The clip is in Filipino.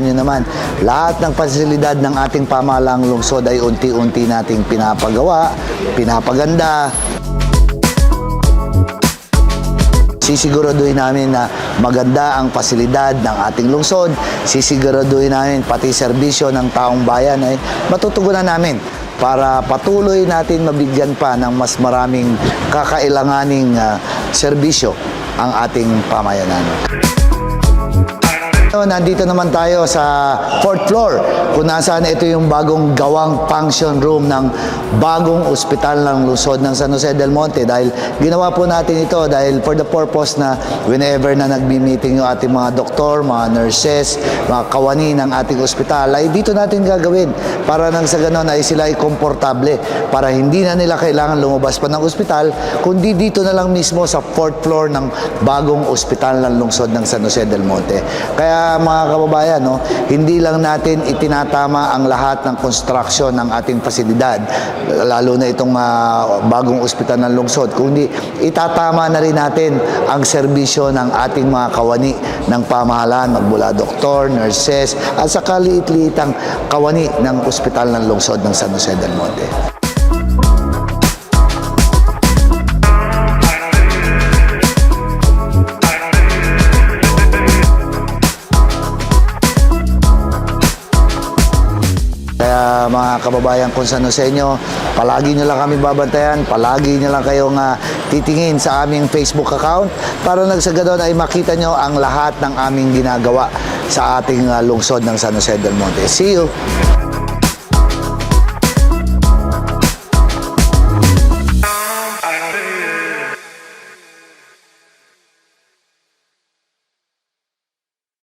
naman, lahat ng pasilidad ng ating pamahalang lungsod ay unti-unti nating pinapagawa, pinapaganda, Sisiguraduhin namin na maganda ang pasilidad ng ating lungsod. Sisiguraduhin namin pati serbisyo ng taong bayan ay matutugunan namin para patuloy natin mabigyan pa ng mas maraming kakailanganing ah, serbisyo ang ating pamayanan. Nandito naman tayo sa fourth floor kung nasaan ito yung bagong gawang function room ng bagong ospital ng Luzon ng San Jose del Monte dahil ginawa po natin ito dahil for the purpose na whenever na nagbi-meeting yung ating mga doktor, mga nurses, mga kawani ng ating ospital ay dito natin gagawin para nang sa ganon ay sila ay komportable para hindi na nila kailangan lumabas pa ng ospital kundi dito na lang mismo sa fourth floor ng bagong ospital ng lungsod ng San Jose del Monte. Kaya mga kababayan, no, hindi lang natin itinatama ang lahat ng construction ng ating pasilidad, lalo na itong ah, bagong ospital ng lungsod, kundi itatama na rin natin ang serbisyo ng ating mga kawani ng pamahalaan, magmula doktor, nurses, at sa kaliit-liitang kawani ng ospital ng lungsod ng San Jose del Monte. Mga kababayan kung sa nyo, palagi nyo lang kami babantayan, palagi nyo lang kayong ah, titingin sa aming Facebook account para nagsagadon ay makita nyo ang lahat ng aming ginagawa sa ating ah, lungsod ng San Jose del Monte. See you!